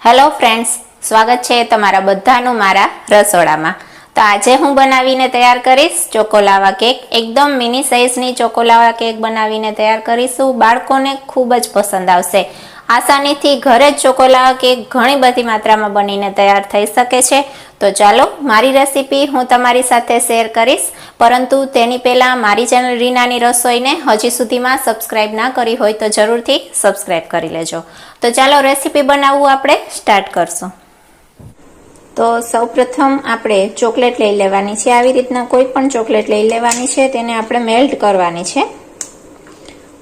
Hello friends, સ્વાગત છે તમારા બધાનું મારા રસોડામાં. તો આજે હું બનાવીને તૈયાર કરીશ ચોકોલાવા કેક. એકદમ મિની સાઇઝની ચોકોલાવા કેક બનાવીને તૈયાર કરીશું. બાળકોને ખૂબ જ પસંદ આવશે. આસાનીથી ઘરે જ ચોકોલાવા કેક ઘણી બધી માત્રામાં બનીને તૈયાર થઈ શકે છે. તો ચાલો, મારી રેસીપી હું તમારી સાથે શેર કરીશ. પરંતુ તેની પહેલાં મારી ચેનલ રીનાની રસોઈને હજી સુધીમાં સબસ્ક્રાઈબ ના કરી હોય તો જરૂરથી સબસ્ક્રાઈબ કરી લેજો. તો ચાલો, રેસીપી બનાવવું આપણે સ્ટાર્ટ કરશું. તો સૌપ્રથમ આપણે ચોકલેટ લઈ લેવાની છે. આવી રીતના કોઈ પણ ચોકલેટ લઈ લેવાની છે. તેને આપણે મેલ્ટ કરવાની છે.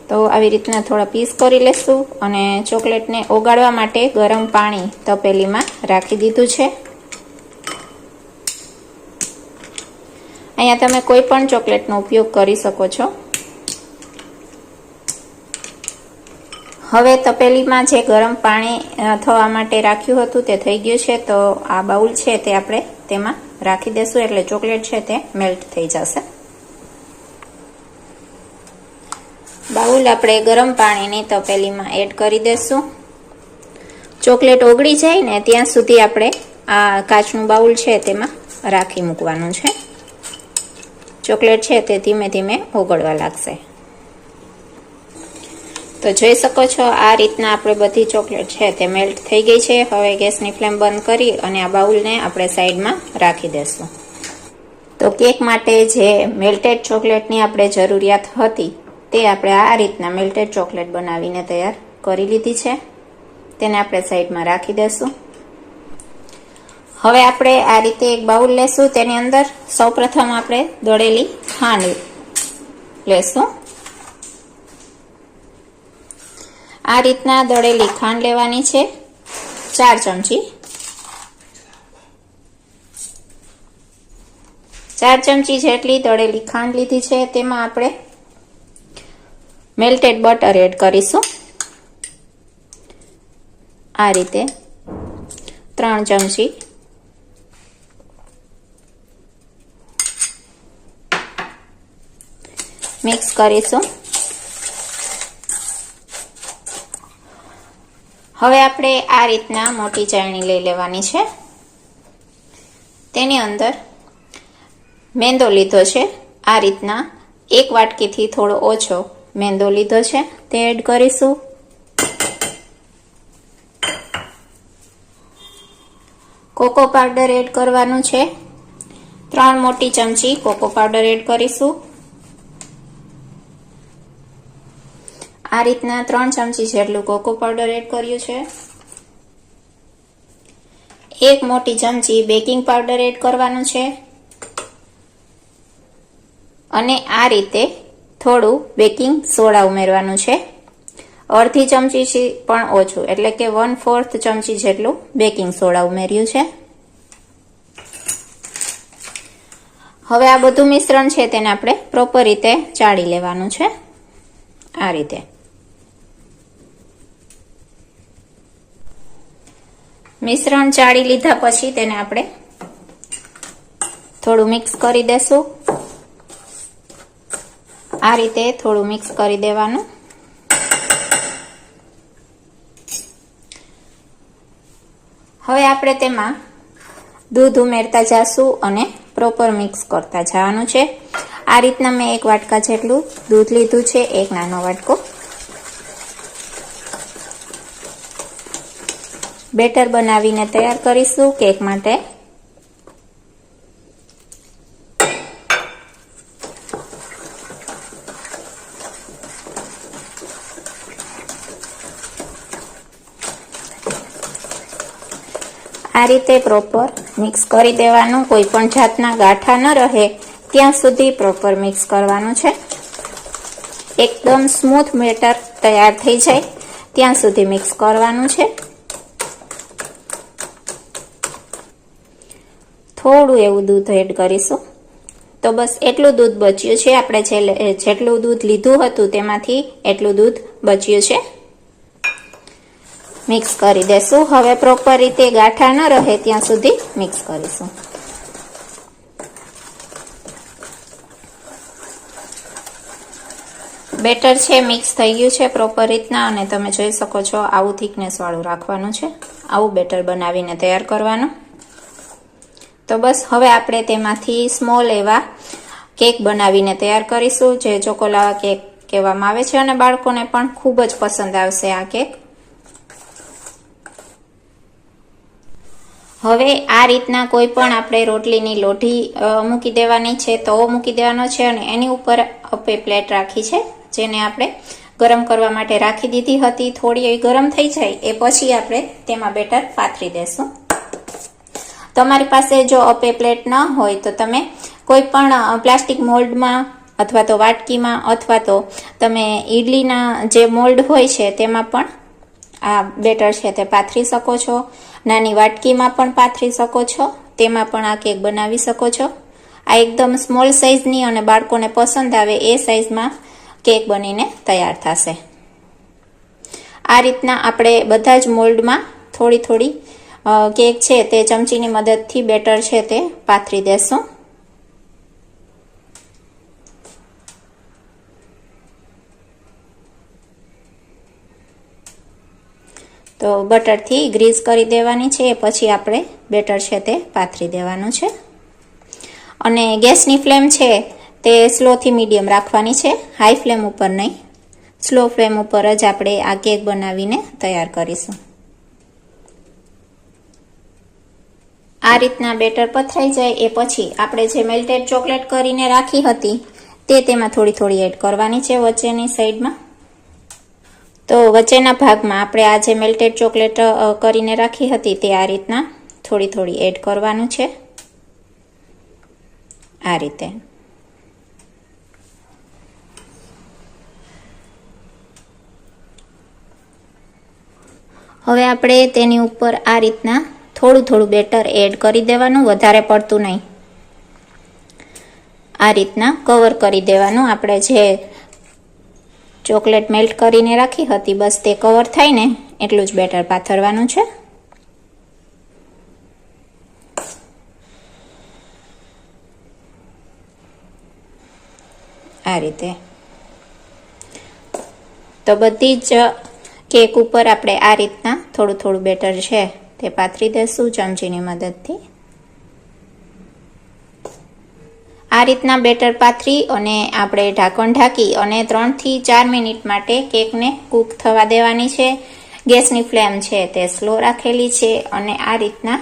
તો આવી રીતના થોડા પીસ કરી લેશું અને ચોકલેટને ઓગાળવા માટે ગરમ પાણી તપેલીમાં રાખી દીધું છે. અહીંયા તમે કોઈ પણ ચોકલેટનો ઉપયોગ કરી શકો છો. હવે તપેલીમાં જે ગરમ પાણી થવા માટે રાખ્યું હતું તે થઈ ગયું છે, તો આ બાઉલ છે તે આપણે તેમાં રાખી દેશું, એટલે ચોકલેટ છે તે મેલ્ટ થઈ જશે. બાઉલ આપણે ગરમ પાણીની તપેલીમાં એડ કરી દેશું. ચોકલેટ ઓગળી જાય ને ત્યાં સુધી આપણે આ કાચનું બાઉલ છે તેમાં રાખી મૂકવાનું છે. ચોકલેટ છે તે ધીમે ધીમે ઓગળવા લાગશે. તો જોઈ શકો છો, આ રીતના આપણે બધી ચોકલેટ છે તે મેલ્ટ થઈ ગઈ છે. હવે ગેસની ફ્લેમ બંધ કરી અને આ બાઉલને આપણે સાઈડમાં રાખી દેશું. તો કેક માટે જે મેલ્ટેડ ચોકલેટની આપણે જરૂરિયાત હતી, તે આપણે આ રીતના મેલ્ટેડ ચોકલેટ બનાવીને તૈયાર કરી લીધી છે. તેને આપણે સાઈડમાં રાખી દેશું. હવે આપણે આ રીતે એક બાઉલ લેશું. તેની અંદર સૌપ્રથમ આપણે દળેલી ખાંડ લેશું. આ રીતના દળેલી ખાંડ લેવાની છે. ચાર ચમચી. ચાર ચમચી જેટલી દળેલી ખાંડ લીધી છે. તેમાં આપણે મેલ્ટેડ બટર એડ કરીશું. આ રીતે ત્રણ ચમચી મિક્સ કરીશું. હવે આપણે આ રીતના મોટી ચાળણી લઈ લેવાની છે. તેની અંદર મેંદો લીધો છે. આ રીતના એક વાટકીથી થોડો ઓછો મેંદો લીધો છે. તે એડ કરીશું. કોકો પાવડર એડ કરવાનું છે. ત્રણ મોટી ચમચી કોકો પાવડર એડ કરીશું. આ રીતના ત્રણ ચમચી જેટલું કોકો પાવડર એડ કર્યું છે. એક મોટી ચમચી બેકિંગ પાવડર એડ કરવાનું છે. અને આ રીતે થોડું બેકિંગ સોડા ઉમેરવાનું છે. અડધી ચમચી પણ ઓછું, એટલે કે વન ફોર્થ ચમચી જેટલું બેકિંગ સોડા ઉમેર્યું છે. હવે આ બધું મિશ્રણ છે તેને આપણે પ્રોપર રીતે ચાળી લેવાનું છે. આ રીતે. મિશ્રણ ચાળી લીધા પછી તેને આપણે થોડું મિક્સ કરી દેશું. આ રીતે થોડું મિક્સ કરી દેવાનું. હવે આપણે તેમાં દૂધ ઉમેરતા જાશું અને પ્રોપર મિક્સ કરતા જવાનું છે. આ રીતના મેં એક વાટકા જેટલું દૂધ લીધું છે, એક નાનો વાટકો. બેટર બનાવીને તૈયાર કરીશું કેક માટે. આ રીતે પ્રોપર મિક્સ કરી દેવાનું. કોઈ પણ જાતના ગાંઠા ન રહે, ત્યાં સુધી પ્રોપર મિક્સ કરવાનું છે. એકદમ સ્મૂથ બેટર તૈયાર થઈ જાય. ત્યાં સુધી મિક્સ કરવાનું છે. થોડું એવું દૂધ એડ કરીશું. તો બસ એટલું દૂધ બચ્યું છે. આપણે જેટલું દૂધ લીધું હતું તેમાંથી એટલું દૂધ બચ્યું છે. મિક્સ કરી દેશું. હવે પ્રોપર રીતે ગાંઠા ન રહે ત્યાં સુધી મિક્સ કરીશું. બેટર છે મિક્સ થઈ ગયું છે પ્રોપર રીતના અને તમે જોઈ શકો છો આવું થિકનેસવાળું રાખવાનું છે. આવું બેટર બનાવીને તૈયાર કરવાનું. તો બસ હવે આપણે તેમાંથી સ્મોલ એવા કેક બનાવીને તૈયાર કરીશું, જે ચોકોલાવા કેક કહેવામાં આવે છે અને બાળકોને પણ ખૂબ જ પસંદ આવશે આ કેક હવે આ રીતના કોઈ પણ આપણે રોટલીની લોઢી મૂકી દેવાની છે, તવો મૂકી દેવાનો છે અને એની ઉપર અપે પ્લેટ રાખી છે, જેને આપણે ગરમ કરવા માટે રાખી દીધી હતી. થોડી એ ગરમ થઈ જાય, એ પછી આપણે તેમાં બેટર પાથરી દેશું. તમારી પાસે જો અપે પ્લેટ ન હોય તો તમે કોઈ પણ પ્લાસ્ટિક મોલ્ડમાં અથવા તો વાટકીમાં અથવા તો તમે ઈડલીના જે મોલ્ડ હોય છે તેમાં પણ આ બેટર છે તે પાથરી શકો છો. નાની વાટકીમાં પણ પાથરી શકો છો. તેમાં પણ આ કેક બનાવી શકો છો. આ એકદમ સ્મોલ સાઇઝની અને બાળકોને પસંદ આવે એ સાઇઝમાં કેક બનીને તૈયાર થશે. આ રીતના આપણે બધા જ મોલ્ડમાં થોડી થોડી કેક છે તે ચમચીની મદદથી બેટર છે તે પાથરી દેશું. તો બટરથી ગ્રીસ કરી દેવાની છે એ પછી આપણે બેટર છે તે પાથરી દેવાનું છે. અને ગેસની ફ્લેમ છે તે સ્લોથી મીડિયમ રાખવાની છે, હાઈ ફ્લેમ ઉપર નહીં. સ્લો ફ્લેમ ઉપર જ આપણે આ કેક બનાવીને તૈયાર કરીશું. આ રીતના બેટર પથરાઈ જાય એ પછી આપણે જે મેલ્ટેડ ચોકલેટ કરીને રાખી હતી, તે તેમાં થોડી થોડી એડ કરવાની છે વચ્ચેની સાઈડમાં. તો વચ્ચેના ભાગમાં આપણે આ જે મેલ્ટેડ ચોકલેટ કરીને રાખી હતી, તે આ રીતના થોડી થોડી એડ કરવાનું છે. આ રીતે. હવે આપણે તેની ઉપર આ રીતના થોડું થોડું બેટર એડ કરી દેવાનું, વધારે પડતું નહીં. આ રીતના કવર કરી દેવાનું. આપણે જે ચોકલેટ મેલ્ટ કરીને રાખી હતી, બસ તે કવર થાય ને, એટલું જ બેટર પાથરવાનું છે. આ રીતે. તો બધી જ કેક ઉપર આપણે આ રીતના થોડું થોડું બેટર છે. તે પાથરી દેશું ચમચીની મદદથી. આ રીતના બેટર પાથરી અને આપણે ઢાંકણ ઢાંકી અને ત્રણથી ચાર મિનિટ માટે કેકને કૂક થવા દેવાની છે. ગેસની ફ્લેમ છે તે સ્લો રાખેલી છે અને આ રીતના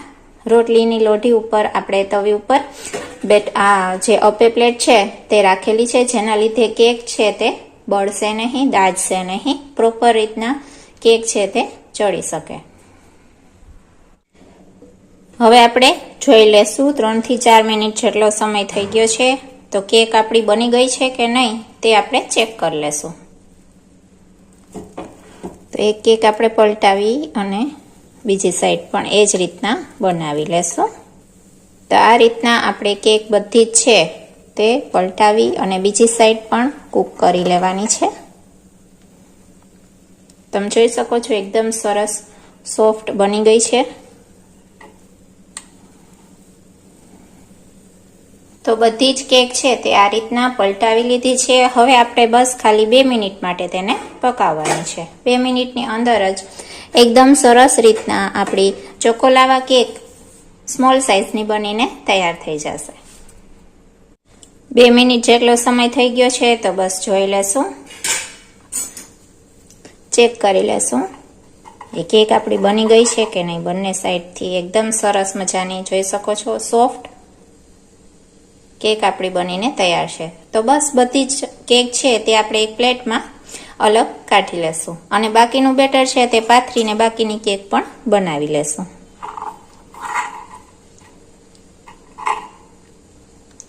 રોટલીની લોઢી ઉપર આપણે તવી ઉપર બેટ આ જે અપે પ્લેટ છે તે રાખેલી છે, જેના લીધે કેક છે તે બળશે નહીં, દાજશે નહીં, પ્રોપર રીતના કેક છે તે ચડી શકે. હવે આપણે જોઈ લેશું ત્રણથી ચાર મિનિટ જેટલો સમય થઈ ગયો છે. તો કેક આપણી બની ગઈ છે કે નહીં તે આપણે ચેક કરી લેશું. તો એક કેક આપણે પલટાવી અને બીજી સાઈડ પણ એ જ રીતના બનાવી લેશું. તો આ રીતના આપણે કેક બધી જ છે તે પલટાવી અને બીજી સાઈડ પણ કૂક કરી લેવાની છે. તમે જોઈ શકો છો એકદમ સરસ સોફ્ટ બની ગઈ છે. તો બધી જ કેક છે તે આ રીતના પલટાવી લીધી છે. હવે આપણે બસ ખાલી બે મિનિટ માટે તેને પકાવવાની છે. બે મિનિટની અંદર જ એકદમ સરસ રીતના આપણી ચોકોલાવા કેક સ્મોલ સાઇઝની બનીને તૈયાર થઈ જશે. બે મિનિટ જેટલો સમય થઈ ગયો છે તો બસ જોઈ લેશું. ચેક કરી લેશું. એ કેક આપણી બની ગઈ છે કે નહીં? બંને સાઈડથી એકદમ સરસ મજાની, જોઈ શકો છો, સોફ્ટ કેક આપણી બનીને તૈયાર છે. તો બસ બધી જ કેક છે તે આપણે એક પ્લેટમાં અલગ કાઢી લેશું. અને બાકીનું બેટર છે તે પાથરીને બાકીની કેક પણ બનાવી લેશું.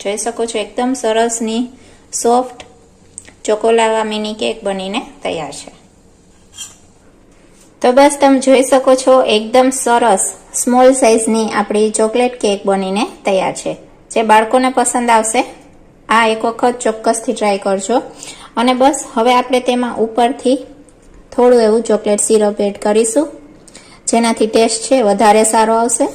જોઈ શકો છો એકદમ સરસની soft choco lava mini cake બનીને તૈયાર છે. તો બસ તમે જોઈ શકો છો એકદમ સરસ, સ્મોલ સાઇઝની આપણી ચોકલેટ કેક બનીને તૈયાર છે. જે બાળકોને પસંદ આવશે, આ એક વખત ચોક્કસથી ટ્રાય કરજો. અને બસ, હવે આપણે તેમાં ઉપરથી થોડું એવું ચોકલેટ સિરપ એડ કરીશું, જેનાથી ટેસ્ટ છે વધારે સારો આવશે.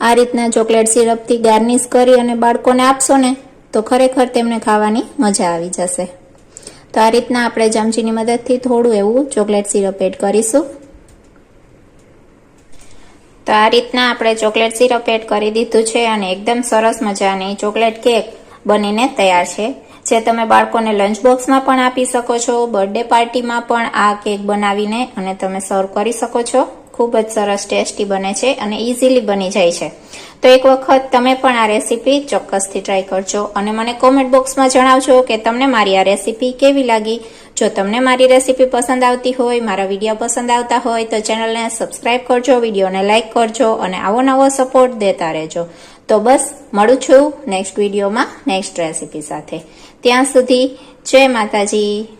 આ રીતના ચોકલેટ સિરપથી ગાર્નિશ કરી અને બાળકોને આપશો ને, તો ખરેખર તેમને ખાવાની મજા આવી જશે. તો આ રીતના આપણે ચમચીની મદદથી થોડું એવું ચોકલેટ સિરપ એડ કરીશું. તો આ રીતના આપણે ચોકલેટ સિરપ એડ કરી દીધું છે અને એકદમ સરસ મજાની ચોકલેટ કેક બનીને તૈયાર છે. જે તમે બાળકોને લંચ બોક્સમાં પણ આપી શકો છો, બર્થડે પાર્ટીમાં પણ આ કેક બનાવીને અને તમે સર્વ કરી શકો છો. ખૂબ જ સરસ ટેસ્ટી બને છે અને ઇઝીલી બની જાય છે. તો એક વખત તમે પણ આ રેસીપી ચોક્કસથી ટ્રાય કરજો અને મને કોમેન્ટ બોક્સમાં જણાવજો કે તમને મારી આ રેસીપી કેવી લાગી. જો તમને મારી રેસીપી પસંદ આવતી હોય, મારા વીડિયો પસંદ આવતા હોય, તો ચેનલને સબસ્ક્રાઇબ કરજો, વિડીયોને લાઇક કરજો અને આવો નવો સપોર્ટ દેતા રહેજો. તો બસ, મળું છું નેક્સ્ટ વિડીયોમાં નેક્સ્ટ રેસીપી સાથે. ત્યાં સુધી જય માતાજી.